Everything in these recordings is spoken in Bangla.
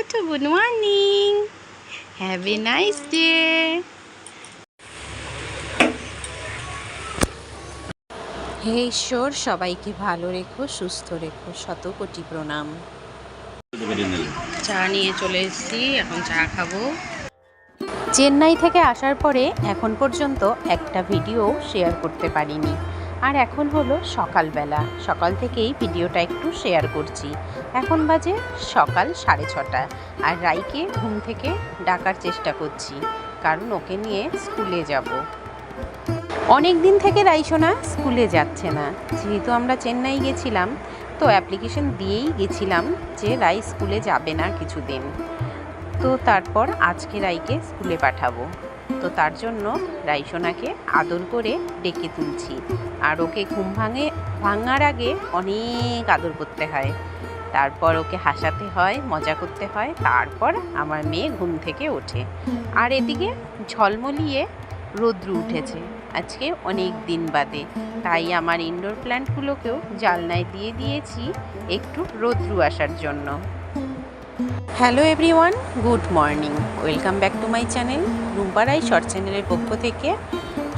ওঠো good morning have a nice day হে ঈশ্বর সবাইকে ভালো রেখো সুস্থ রেখো শত কোটি প্রণাম। চা নিয়ে চলে এসেছি এখন চা খাব। চেন্নাই থেকে আসার পরে এখন পর্যন্ত একটা ভিডিও শেয়ার করতে পারিনি। আর এখন হলো সকালবেলা। সকাল থেকেই ভিডিওটা একটু শেয়ার করছি। এখন বাজে সকাল সাড়ে ছটা আর রাইকে ঘুম থেকে ডাকার চেষ্টা করছি, কারণ ওকে নিয়ে স্কুলে যাব। অনেক দিন থেকে রাইসোনা স্কুলে যাচ্ছে না। যেহেতু আমরা চেন্নাই গেছিলাম, তো অ্যাপ্লিকেশন দিয়েই গেছিলাম যে রাই স্কুলে যাবে না কিছুদিন। তো তারপর আজকে রাইকে স্কুলে পাঠাবো। তো তার জন্য রাইসোনাকে আদর করে ডেকে তুলছি। আর ওকে ঘুম ভাঙে, ভাঙার আগে অনেক আদর করতে হয়। তারপর ওকে হাসাতে হয়, মজা করতে হয়, তারপর আমার মেয়ে ঘুম থেকে ওঠে। আর এদিকে ঝলমলিয়ে রৌদ্র উঠেছে। আজকে অনেক দিন বাদে। তাই আমার ইনডোর প্ল্যান্টগুলোকেও জালনায় দিয়ে দিয়েছি একটু রৌদ্র আসার জন্য। Hello everyone good morning welcome back to my channel Rumparai short চ্যানেলের পক্ষ থেকে।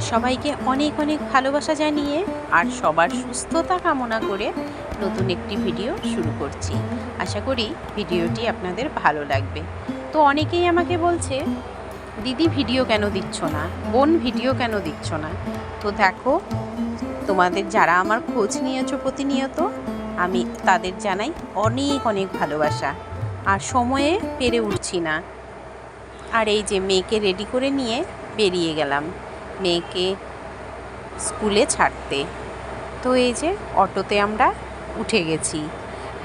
সবাইকে অনেক অনেক ভালোবাসা জানিয়ে আর সবার সুস্থতা কামনা করে নতুন একটি ভিডিও শুরু করছি। আশা করি ভিডিওটি আপনাদের ভালো লাগবে। তো অনেকেই আমাকে বলছে, দিদি ভিডিও কেন দিচ্ছ না? বোন ভিডিও কেন দিচ্ছ না? তো দেখো, তোমাদের যারা আমার খোঁজ নিয়েছো প্রতিনিয়ত, আমি তাদের জানাই অনেক অনেক ভালোবাসা। আর সময়ে পেরে উঠছি না। আর এই যে মেয়েকে রেডি করে নিয়ে বেরিয়ে গেলাম। মেয়েকে স্কুলে ছাড়তে। তো এই যে অটোতে আমরা উঠে গেছি।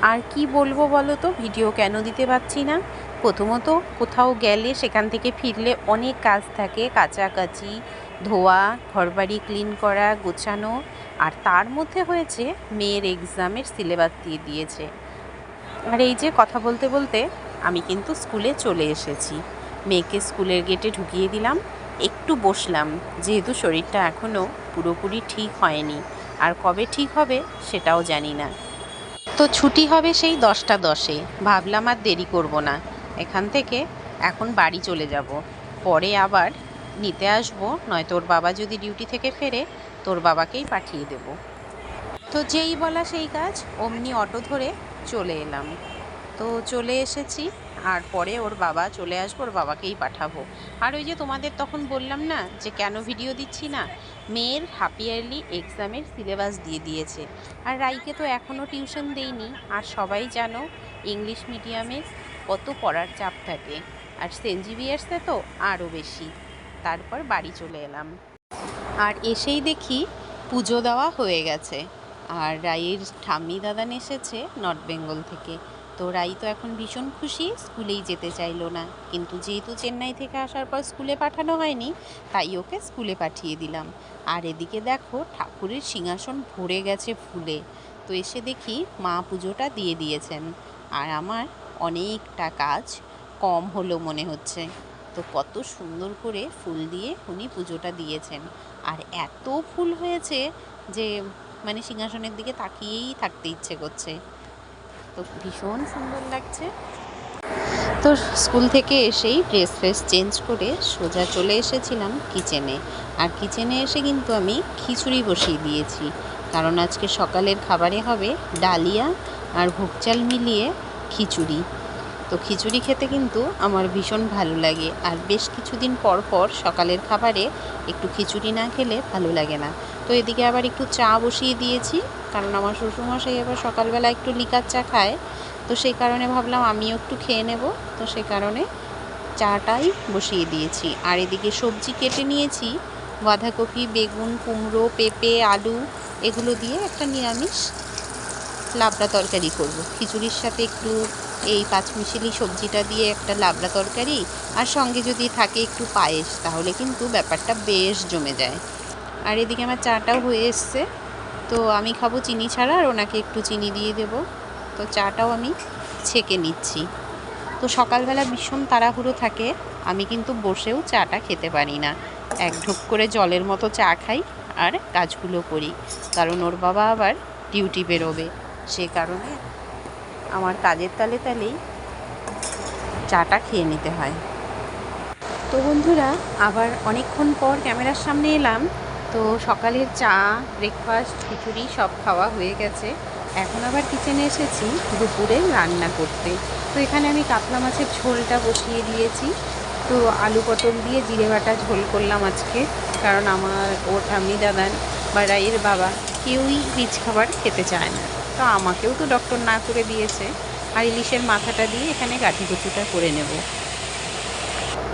আর কি বলব বলো তো, ভিডিও কেন দিতে পারছি না? প্রথমত কোথাও গেলে, সেখান থেকে ফিরলে অনেক কাজ থাকে। কাচাকাচি, ধোয়া, ঘরবাড়ি ক্লিন করা, গোছানো। আর তার মধ্যে হয়েছে, মেয়ের এক্সামের সিলেবাস দিয়ে দিয়েছে। আর এই যে কথা বলতে বলতে আমি কিন্তু স্কুলে চলে এসেছি। মেয়েকে স্কুলের গেটে ঢুকিয়ে দিলাম, একটু বসলাম, যেহেতু শরীরটা এখনও পুরোপুরি ঠিক হয়নি। আর কবে ঠিক হবে সেটাও জানি না। তো ছুটি হবে সেই দশটা দশে। ভাবলাম আর দেরি করব না। এখান থেকে এখন বাড়ি চলে যাব। পরে আবার নিতে আসব, নয় তোর বাবা যদি ডিউটি থেকে ফেরে, তোর বাবাকেই পাঠিয়ে দেব। তো যেই বলা সেই কাজ, অমনি অটো ধরে চলে এলাম। তো চলে এসেছি আর পরে ওর বাবা চলে আসব, ওর বাবাকেই পাঠাবো। আর ওই যে তোমাদের তখন বললাম না যে কেন ভিডিও দিচ্ছি না? মেয়ের হাফ ইয়ারলি এক্সামের সিলেবাস দিয়ে দিয়েছে। আর রাইকে তো এখনও টিউশন দেইনি। আর সবাই জানো ইংলিশ মিডিয়ামে কত পড়ার চাপ থাকে। আর সেন্ট জিভিয়ার্সে তো আরও বেশি। তারপর বাড়ি চলে এলাম। আর এসেই দেখি পুজো দেওয়া হয়ে গেছে। আর রায়ের ঠাম্মি দাদান এসেছে নর্থ বেঙ্গল থেকে। তো রাই তো এখন ভীষণ খুশি, স্কুলেই যেতে চাইলো না। কিন্তু যেহেতু চেন্নাই থেকে আসার পর স্কুলে পাঠানো হয়নি, তাই ওকে স্কুলে পাঠিয়ে দিলাম। আর এদিকে দেখো, ঠাকুরের সিংহাসন ভরে গেছে ফুলে। তো এসে দেখি মা পুজোটা দিয়ে দিয়েছেন। আর আমার অনেকটা কাজ কম হলো মনে হচ্ছে। তো কত সুন্দর করে ফুল দিয়ে উনি পুজোটা দিয়েছেন। আর এত ফুল হয়েছে যে মানে সিংহাসনের দিকে তাকিয়েই থাকতে ইচ্ছে করছে। তো ভীষণ সুন্দর লাগছে। তো স্কুল থেকে এসেই ড্রেস ফ্রেস চেঞ্জ করে সোজা চলে এসেছিলাম কিচেনে। আর কিচেনে এসে কিন্তু আমি খিচুড়ি বসিয়ে দিয়েছি। কারণ আজকে সকালের খাবারে হবে ডালিয়া আর ভোগ চাল মিলিয়ে খিচুড়ি। তো খিচুড়ি খেতে কিন্তু আমার ভীষণ ভালো লাগে। আর বেশ কিছুদিন পর পর সকালের খাবারে একটু খিচুড়ি না খেলে ভালো লাগে না। তো এদিকে আবার একটু চা বসিয়ে দিয়েছি, কারণ আমার শ্বশুরমশাই আবার সকালবেলা একটু লিকার চা খায়। তো সেই কারণে ভাবলাম আমিও একটু খেয়ে নেব। তো সেই কারণে চাটাই বসিয়ে দিয়েছি। আর এদিকে সবজি কেটে নিয়েছি, বাঁধাকপি, বেগুন, কুমড়ো, পেঁপে, আলু, এগুলো দিয়ে একটা নিরামিষ লাবড়া তরকারি করব। খিচুড়ির সাথে একটু এই পাঁচমিশালি সবজিটা দিয়ে একটা লাবড়া তরকারি আর সঙ্গে যদি থাকে একটু পায়েস, তাহলে কিন্তু ব্যাপারটা বেশ জমে যায়। আর এদিকে আমার চাটাও হয়ে এসছে। তো আমি খাব চিনি ছাড়া আর ওনাকে একটু চিনি দিয়ে দেব। তো চাটাও আমি ছেঁকে নিচ্ছি। তো সকালবেলা ভীষণ তাড়াহুড়ো থাকে। আমি কিন্তু বসেও চাটা খেতে পারি না। এক ঢোক করে জলের মতো চা খাই আর কাজগুলো করি। কারণ ওর বাবা আবার ডিউটি বেরোবে। সে কারণে আমার কাজের তালে তালেই চাটা খেয়ে নিতে হয়। তো বন্ধুরা, আবার অনেকক্ষণ পর ক্যামেরার সামনে এলাম। তো সকালের চা ব্রেকফাস্ট খিচুড়ি সব খাওয়া হয়ে গেছে। এখন আবার কিচেনে এসেছি, দুপুরে রান্না করতে। তো এখানে আমি কাতলা মাছের ঝোলটা বসিয়ে দিয়েছি। তো আলু পটল দিয়ে জিরে বাটা ঝোল করলাম আজকে। কারণ আমার ও ঠাম্মি দাদান বা রায়ের বাবা কেউই রিচ খাবার খেতে চায় না। তো আমাকেও তো ডক্টর না করে দিয়েছে। আর ইলিশের মাথাটা দিয়ে এখানে গাঠি কুচুটা করে নেব।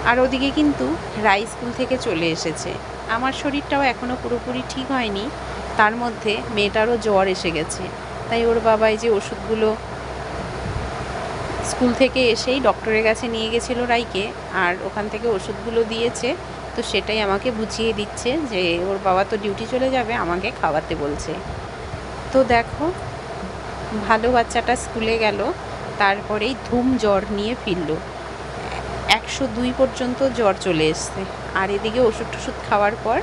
আর ওদিকে কিন্তু রাই স্কুল থেকে চলে এসেছে। আমার শরীরটাও এখনও পুরোপুরি ঠিক হয়নি। তার মধ্যে মেয়েটারও জ্বর এসে গেছে। তাই ওর বাবা এই যে ওষুধগুলো স্কুল থেকে এসেই ডক্টরের কাছে নিয়ে গেছিল রাইকে, আর ওখান থেকে ওষুধগুলো দিয়েছে। তো সেটাই আমাকে বুঝিয়ে দিচ্ছে যে ওর বাবা তো ডিউটি চলে যাবে, আমাকে খাওয়াতে বলছে। তো দেখো ভালো বাচ্চাটা স্কুলে গেল, তারপরেই ধুম জ্বর নিয়ে ফিরল। একশো দুই পর্যন্ত জ্বর চলে এসছে। আর এদিকে ওষুধ টষুধ খাওয়ার পর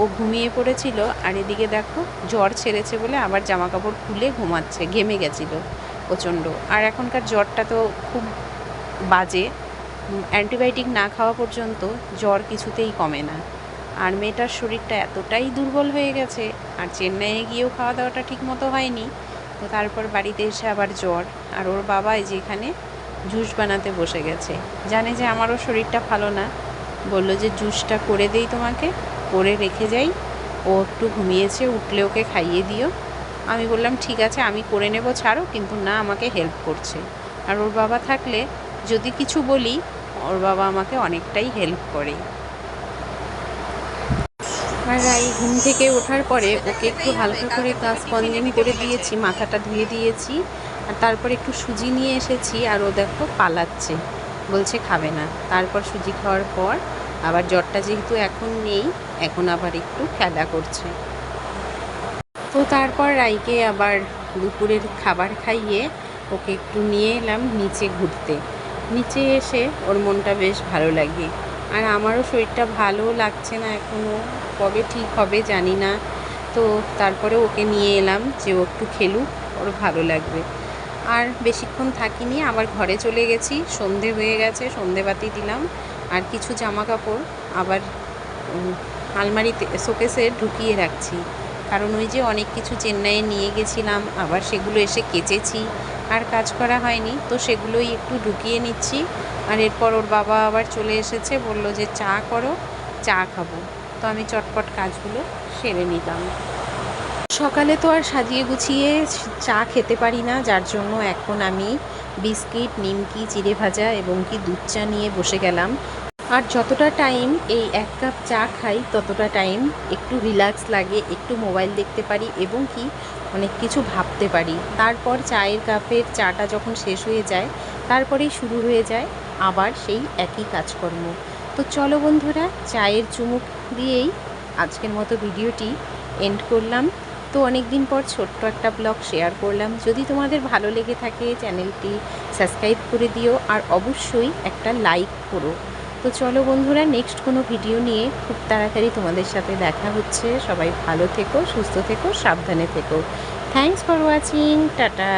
ও ঘুমিয়ে পড়েছিল। আর এদিকে দেখো, জ্বর ছেড়েছে বলে আবার জামা কাপড় খুলে ঘুমাচ্ছে, ঘেমে গেছিল প্রচণ্ড। আর এখনকার জ্বরটা তো খুব বাজে। অ্যান্টিবায়োটিক না খাওয়া পর্যন্ত জ্বর কিছুতেই কমে না। আর মেয়েটার শরীরটা এতটাই দুর্বল হয়ে গেছে, আর চেন্নাইয়ে গিয়েও খাওয়া দাওয়াটা ঠিক মতো হয়নি। তো তারপর বাড়িতে এসে আবার জ্বর। আর ওর বাবা এই যে এখানে জুস বানাতে বসে গেছে। জানে যে আমারও শরীরটা ভালো না। বলল যে জুসটা করে দেই তোমাকে, করে রেখে যাই। ও একটু ঘুমিয়েছে, উঠলে ওকে খাইয়ে দিও। আমি বললাম, ঠিক আছে, আমি করে নেব, ছাড়ো। কিন্তু না, আমাকে হেল্প করছে। আর ওর বাবা থাকলে যদি কিছু বলি, ওর বাবা আমাকে অনেকটাই হেল্প করে। আর এই ঘুম থেকে ওঠার পরে ওকে একটু হালকা করে কাজ স্পঞ্জিং করে দিয়েছি, মাথাটা ধুয়ে দিয়েছি, আর তারপর একটু সুজি নিয়ে এসেছি, আর ও দেখো পালাচ্ছে, বলছে খাবে না। তারপর সুজি খাওয়ার পর আবার জ্বরটা যেহেতু এখন নেই, এখন আবার একটু খেলা করছে। তো তারপর রাইকে আবার দুপুরের খাবার খাইয়ে ওকে একটু নিয়ে এলাম নিচে ঘুরতে। নিচে এসে ওর মনটা বেশ ভালো লাগে। আর আমারও শরীরটা ভালো লাগছে না এখনও কবে ঠিক হবে জানি না। তো তারপরে ওকে নিয়ে এলাম যে ও একটু খেলুক, ওর ভালো লাগবে। আর বেশিক্ষণ থাকিনি, আবার ঘরে চলে গেছি, সন্ধে হয়ে গেছে, সন্ধেবাতি দিলাম। আর কিছু জামা কাপড় আবার আলমারিতে, শোকেসে ঢুকিয়ে রাখছি। কারণ ওই যে অনেক কিছু চেন্নাইয়ে নিয়ে গেছিলাম, আবার সেগুলো এসে কেচেছি। আর কাজ করা হয়নি। তো সেগুলোই একটু ঢুকিয়ে নিচ্ছি। আর এরপর ওর বাবা আবার চলে এসেছে, বলল যে চা করো, চা খাব। তো আমি চটপট কাজগুলো সেরে নিলাম। সকালে তো আর সাজিয়ে গুছিয়ে চা খেতে পারি না, যার জন্য এখন আমি বিস্কিট, নিমকি, চিড়ে ভাজা এবং কি দুধ চা নিয়ে বসে গেলাম। আর যতটা টাইম এই এক কাপ চা খাই, ততটা টাইম একটু রিল্যাক্স লাগে, একটু মোবাইল দেখতে পারি এবং কি অনেক কিছু ভাবতে পারি। তারপর চায়ের কাপের চাটা যখন শেষ হয়ে যায়, তারপরেই শুরু হয়ে যায় আবার সেই একই কাজকর্ম। তো চলো বন্ধুরা, চায়ের চুমুক দিয়েই আজকের মতো ভিডিওটি এন্ড করলাম। তো অনেক দিন পর ছোট্ট একটা ব্লগ শেয়ার করলাম। যদি তোমাদের ভালো লেগে থাকে চ্যানেলটি সাবস্ক্রাইব করে দিও আর অবশ্যই একটা লাইক করো। তো চলো বন্ধুরা নেক্সট কোনো ভিডিও নিয়ে খুব তাড়াতাড়ি তোমাদের সাথে দেখা হচ্ছে। সবাই ভালো থেকো, সুস্থ থেকো, সাবধানে থেকো। Thanks for watching tata.